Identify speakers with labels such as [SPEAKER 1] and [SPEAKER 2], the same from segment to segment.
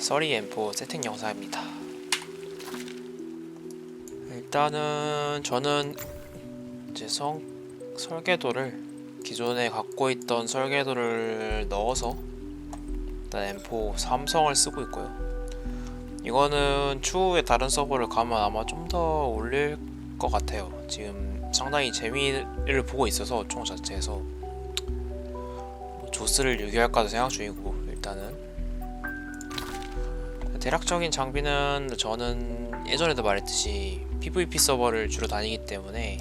[SPEAKER 1] 써리 M4 세팅 영상입니다. 일단은 저는 이제 성 설계도를 기존에 갖고 있던 설계도를 넣어서 일단 M4 삼성을 쓰고 있고요. 이거는 추후에 다른 서버를 가면 아마 좀 더 올릴 것 같아요. 지금 상당히 재미를 보고 있어서 총 자체에서 뭐 조스를 유기할까도 생각 중이고 일단은 대략적인 장비는 저는 예전에도 말했듯이 PVP 서버를 주로 다니기 때문에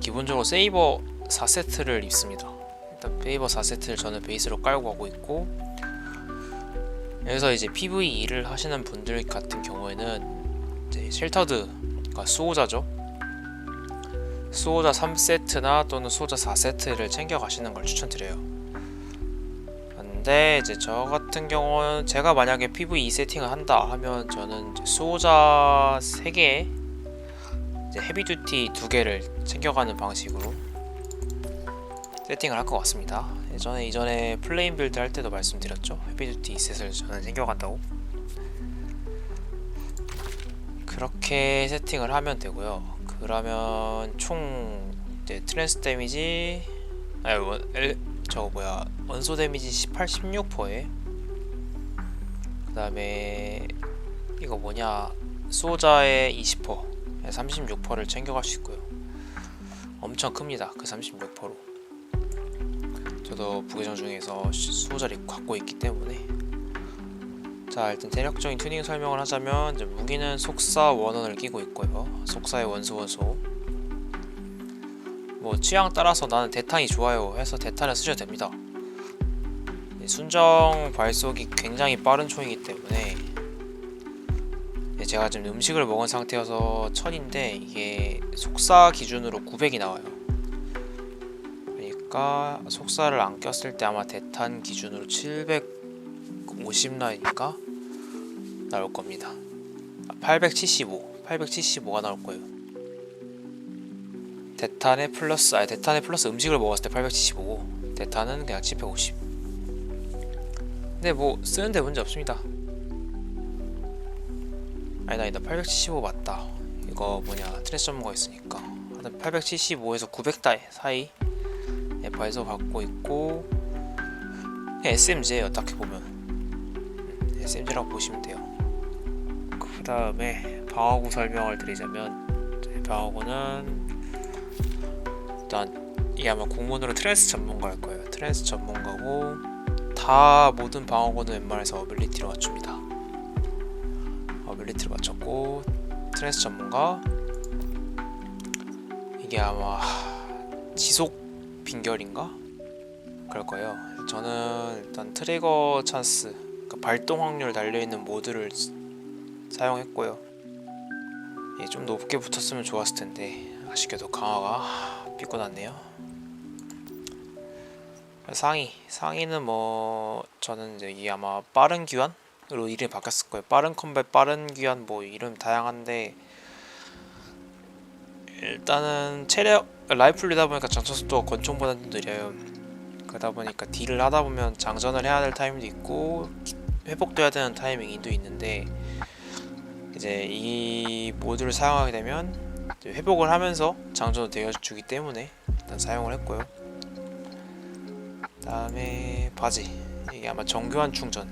[SPEAKER 1] 기본적으로 세이버 4세트를 입습니다. 일단 세이버 4세트를 저는 베이스로 깔고 가고 있고 여기서 이제 PVE를 하시는 분들 같은 경우에는 이제 쉘터드, 그러니까 수호자죠. 수호자 3세트나 또는 수호자 4세트를 챙겨 가시는 걸 추천드려요. 근데 이제 저 같은 경우는 제가 만약에 PVE 세팅을 한다 하면 저는 수호자 3개, 이제 헤비듀티 2개를 챙겨가는 방식으로 세팅을 할 것 같습니다. 예전에 이전에 플레인 빌드 할 때도 말씀드렸죠. 헤비듀티 2셋을 저는 챙겨간다고. 그렇게 세팅을 하면 되고요. 그러면 총 트랜스 데미지 아니 저거 뭐야 원소 데미지 18, 16%에 그 다음에 이거 뭐냐 수호자의 20% 36%를 챙겨갈 수 있고요. 엄청 큽니다. 그 36%로. 저도 부계정 중에서 수호자를 갖고 있기 때문에 자 일단 대략적인 튜닝 설명을 하자면 무기는 속사 원원을 끼고 있고요 속사의 원소 원소 뭐 취향 따라서 나는 대탄이 좋아요 해서 대탄을 쓰셔도 됩니다 이 순정 발속이 굉장히 빠른 총이기 때문에 네, 제가 지금 음식을 먹은 상태여서 1000인데 이게 속사 기준으로 900이 나와요 그러니까 속사를 안 꼈을 때 아마 대탄 기준으로 750 라인인가 나올 겁니다. 아, 875, 875가 나올 거예요. 대탄에 플러스, 아 대탄에 플러스 음식을 먹었을 때 875고 대탄은 그냥 750. 근데 뭐 쓰는데 문제 없습니다. 아니다 아니다 875 맞다. 이거 뭐냐 트레스 전문가 있으니까. 하여튼 875에서 900달 사이 네, 발소 갖고 있고 SMG예요 어떻게 보면 음, SMG라고 보시면 돼요 그 다음에 방어구 설명을 드리자면 방어구는 일단 이게 아마 공문으로 트랜스 전문가일 거예요 트랜스 전문가고 다 모든 방어구는 웬만해서 어빌리티로 맞춥니다 어빌리티로 맞췄고 트랜스 전문가 이게 아마 지속 빈결인가? 그럴 거예요. 저는 일단 트리거 찬스, 그러니까 발동 확률 달려 있는 모드를 쓰- 사용했고요. 예, 좀 높게 붙었으면 좋았을 텐데 아쉽게도 강화가 삐꼬났네요. 상위, 상위는 뭐 저는 이제 이 아마 빠른 귀환으로 이름이 바뀌었을 거예요. 빠른 컴뱃, 빠른 귀환 뭐 이름 다양한데 일단은 체력 라이플리다 보니까 장전 속도가 권총보다 좀 느려요. 그러다 보니까 딜을 하다 보면 장전을 해야 될 타이밍도 있고 회복돼야 되는 타이밍도 있는데 이제 이 모드를 사용하게 되면 회복을 하면서 장전도 되어주기 때문에 일단 사용을 했고요. 그다음에 바지 이게 아마 정교한 충전.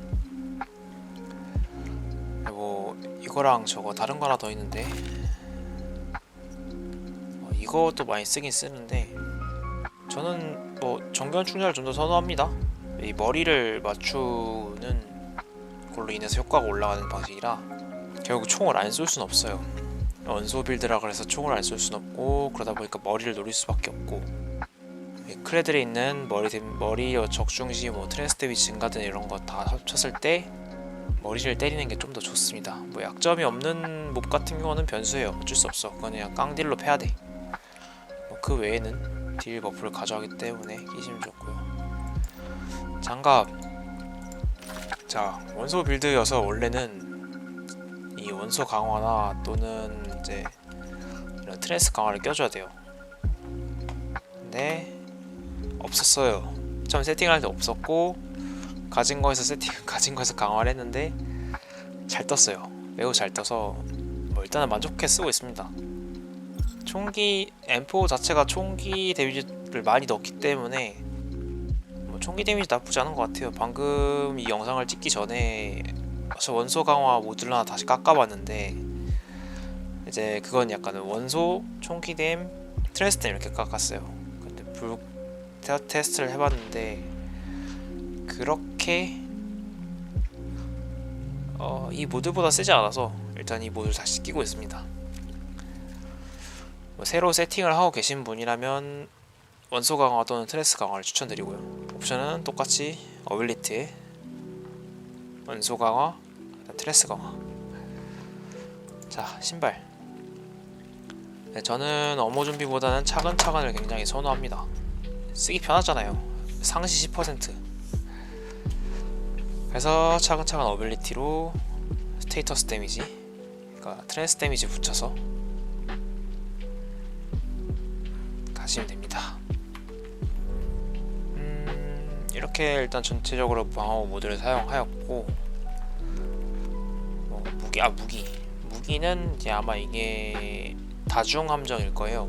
[SPEAKER 1] 뭐 이거랑 저거 다른 거 하나 더 있는데 어, 이것도 많이 쓰긴 쓰는데 저는 뭐 정교한 충전을 좀 더 선호합니다. 이 머리를 맞추는 걸로 인해서 효과가 올라가는 방식이라 결국 총을 안쏠 수는 없어요. 원소 빌드라 그래서 총을 안쏠 수는 없고 그러다 보니까 머리를 노릴 수밖에 없고 이 크레들에 있는 머리 머리 적중시 뭐 트랜스 데비 증가 등 이런 거 다 합쳤을 때 머리를 때리는 게 좀 더 좋습니다. 뭐 약점이 없는 몹 같은 경우는 변수예요. 어쩔 수 없어. 그건 그냥 깡딜로 패야 돼. 뭐 그 외에는 딜 버프를 가져가기 때문에 끼시면 좋고요. 장갑. 자 원소 빌드여서 원래는 이 원소 강화나 또는 이제 이런 트랜스 강화를 껴줘야 돼요. 근데 없었어요. 처음 세팅할 때 없었고 가진 거에서 세팅 가진 거에서 강화를 했는데 잘 떴어요. 매우 잘 떠서 뭐 일단은 만족해 쓰고 있습니다. 총기 M4 자체가 총기 데미지를 많이 넣기 때문에 뭐 총기 데미지 나쁘지 않은 것 같아요. 방금 이 영상을 찍기 전에 저 원소 강화 모듈 하나 다시 깎아봤는데 이제 그건 약간 원소 총기댐 트레스댐 이렇게 깎았어요. 근데 불 테- 테스트를 해봤는데 그렇게 어, 이 모드보다 세지 않아서 일단 이 모드를 다시 끼고 있습니다. 뭐 새로 세팅을 하고 계신 분이라면 원소 강화 또는 트레스 강화를 추천드리고요. 옵션은 똑같이 어빌리티에 원소 강화, 트레스 강화. 자 신발. 네, 저는 어모 준비보다는 차근차근을 굉장히 선호합니다. 쓰기 편하잖아요. 상시 10%. 그래서 차근차근 어빌리티로 스테이터스 데미지, 그러니까 트랜스 데미지 붙여서 가시면 됩니다. 음, 이렇게 일단 전체적으로 방어 모드를 사용하였고, 뭐, 무기 아 무기 무기는 이제 아마 이게 다중 함정일 거예요.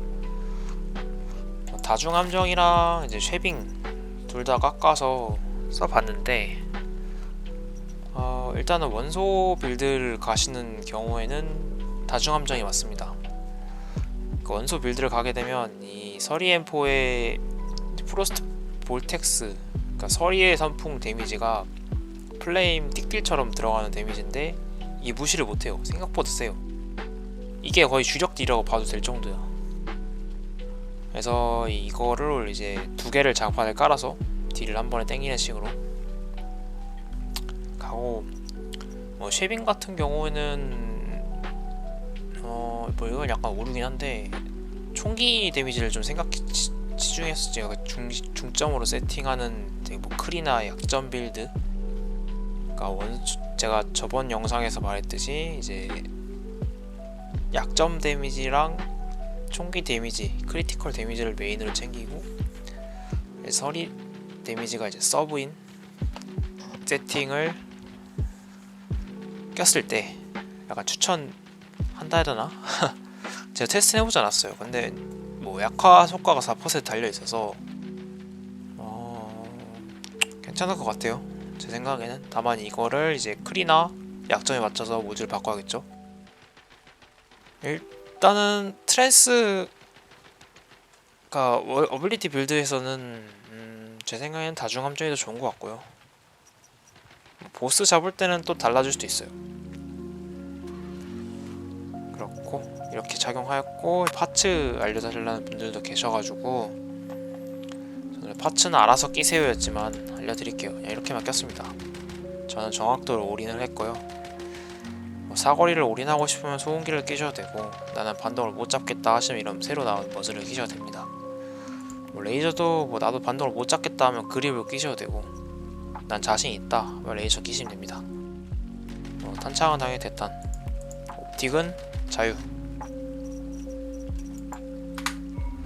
[SPEAKER 1] 뭐 다중 함정이랑 이제 쉐빙 둘 다 깎아서 써봤는데 어, 일단은 원소 빌드를 가시는 경우에는 다중 함정이 맞습니다. 그 원소 빌드를 가게 되면 이 서리 M4의 프로스트 볼텍스 그러니까 서리의 선풍 데미지가 플레임 띡딜처럼 들어가는 데미지인데 이 무시를 못해요. 생각보다 세요. 이게 거의 주력 딜이라고 봐도 될 정도야. 그래서 이거를 이제 두 개를 장판을 깔아서 딜을 한 번에 땡기는 식으로 가고 뭐 쉐빙 같은 경우에는 어뭐 이건 약간 오르긴 한데 총기 데미지를 좀 생각 치- 치중해서 제가 그 중, 중점으로 세팅하는 뭐 크리나 약점 빌드 그러니까 원 제가 저번 영상에서 말했듯이 이제 약점 데미지랑 총기 데미지, 크리티컬 데미지를 메인으로 챙기고 서리 데미지가 이제 서브인 세팅을 꼈을 때 약간 추천한다 해야 되나? 제가 테스트 해보지 않았어요. 근데 뭐 약화 효과가 4% 달려 있어서 어... 괜찮을 것 같아요. 제 생각에는 다만 이거를 이제 크리나 약점에 맞춰서 모듈 바꿔야겠죠. 일단은 트랜스 가 어빌리티 빌드에서는 음, 제 생각에는 다중 함정이 더 좋은 것 같고요. 보스 잡을 때는 또 달라질 수도 있어요. 그렇고 이렇게 착용하였고 파츠 알려달라는 분들도 계셔가지고 파츠는 알아서 끼세요였지만 알려드릴게요. 그냥 이렇게만 꼈습니다. 저는 정확도를 올인을 했고요. 뭐 사거리를 올인하고 싶으면 소음기를 끼셔도 되고 나는 반동을 못 잡겠다 하시면 이런 새로 나온 머즈를 끼셔도 됩니다. 뭐 레이저도 뭐 나도 반동을 못 잡겠다 하면 그립을 끼셔도 되고 난 자신 있다 하면 레이저 끼시면 됩니다. 뭐 탄창은 당연히 대탄, 옵틱은 자유.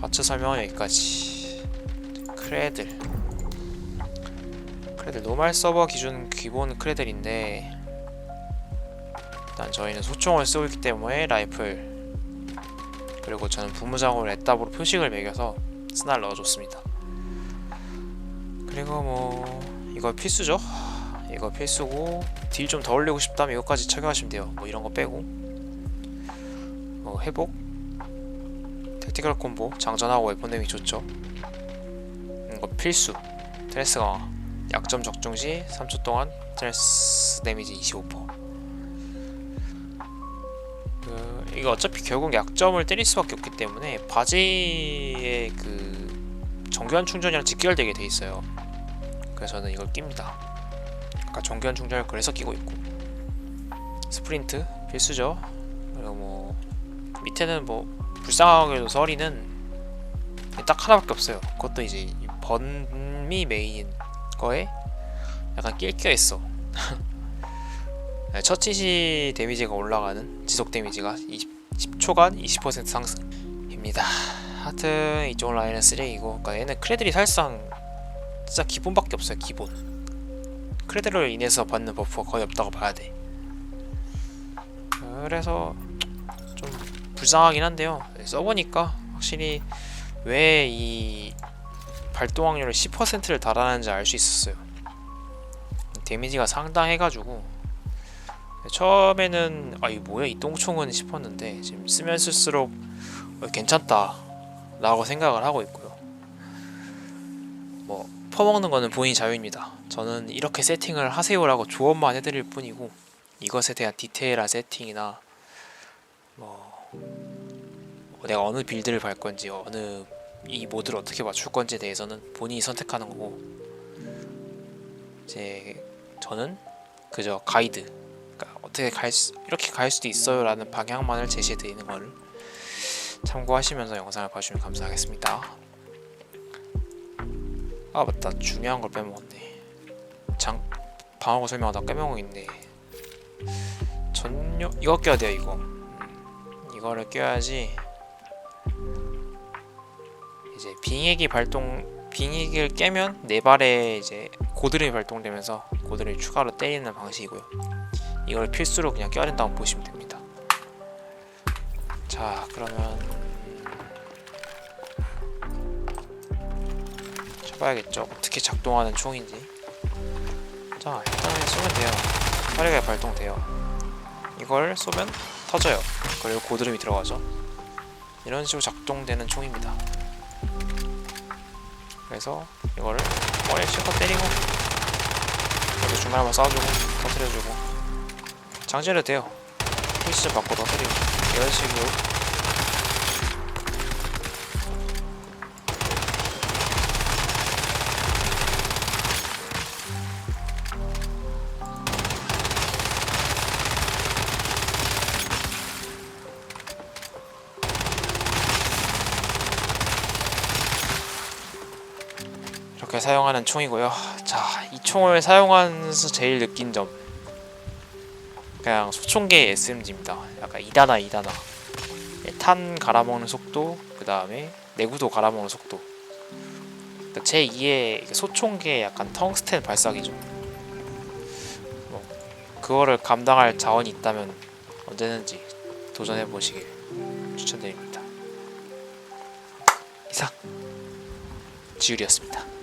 [SPEAKER 1] 파츠 설명은 여기까지. 크레들. 크레들 노말 서버 기준 기본 크레들인데 일단 저희는 소총을 쓰고 있기 때문에 라이플 그리고 저는 부무장으로 애답으로 표식을 매겨서 스날 넣어줬습니다. 그리고 뭐 이거 필수죠. 이거 필수고 딜 좀 더 올리고 싶다면 이거까지 착용하시면 돼요. 뭐 이런 거 빼고 뭐 회복, 택티컬 콤보, 장전하고 웨폰 데미 좋죠. 이거 필수. 트레스 강화. 약점 적중 시 3초 동안 트레스 데미지 25%. 그 이거 어차피 결국 약점을 때릴 수밖에 없기 때문에 바지에 그 정교한 충전이랑 직결되게 돼 있어요. 그래서 저는 이걸 낍니다. 아까 정교한 충전을 그래서 끼고 있고 스프린트 필수죠. 그리고 뭐 밑에는 뭐 불쌍하게도 서리는 딱 하나밖에 없어요. 그것도 이제 이 번미 메인인 거에 약간 낄겨 있어. 네, 첫 치시 데미지가 올라가는 지속 데미지가 20, 10초간 20% 상승입니다. 하여튼 이쪽 라인은 쓰레기고 그러니까 얘는 크레들이 사실상 진짜 기본밖에 없어요 기본 크레드로 인해서 받는 버프가 거의 없다고 봐야 돼. 그래서 좀 불쌍하긴 한데요. 써보니까 확실히 왜 이 발동 확률을 10%를 달하는지 알 수 있었어요. 데미지가 상당해가지고 처음에는 아이 뭐야 이 똥총은 싶었는데 지금 쓰면 쓸수록 어, 괜찮다 라고 생각을 하고 있고요. 뭐 퍼먹는 거는 본인 자유입니다. 저는 이렇게 세팅을 하세요 라고 조언만 해드릴 뿐이고 이것에 대한 디테일한 세팅이나 뭐, 뭐 내가 어느 빌드를 갈 건지 어느 이 모드를 어떻게 맞출 건지에 대해서는 본인이 선택하는 거고 이제 저는 그저 가이드 그러니까 어떻게 갈 수, 이렇게 갈 수도 있어요 라는 방향만을 제시해 드리는 거를 참고하시면서 영상을 봐주시면 감사하겠습니다. 아 맞다 중요한 걸 빼먹었네. 장 방어구 설명하다 빼먹은 게 있네. 전용 이거 껴야 돼요 이거. 음, 이거를 껴야지 이제 빙액이 발동 빙액을 깨면 네 발에 이제 고드름이 발동되면서 고드름이 추가로 때리는 방식이고요. 이걸 필수로 그냥 껴야 된다고 보시면 됩니다. 자 그러면 쳐봐야겠죠. 어떻게 작동하는 총인지. 자 일단은 쏘면 돼요. 화력이 발동돼요. 이걸 쏘면 터져요. 그리고 고드름이 들어가죠. 이런 식으로 작동되는 총입니다. 그래서 이거를 머리에 실컷 때리고 여기 중간에 한번 쏴주고 터트려주고 장전해도 돼요. 포지션 바꿔 터트리고 이런 식으로 이렇게 사용하는 총이고요. 자, 이 총을 사용하면서 제일 느낀 점 그냥 소총계 SMG입니다. 약간 2단화 2단화 탄 갈아먹는 속도 그 다음에 내구도 갈아먹는 속도 그러니까 제 2의 소총계 약간 텅스텐 발사기죠. 뭐 그거를 감당할 자원이 있다면 언제든지 도전해 보시길 추천드립니다. 이상 지율이었습니다.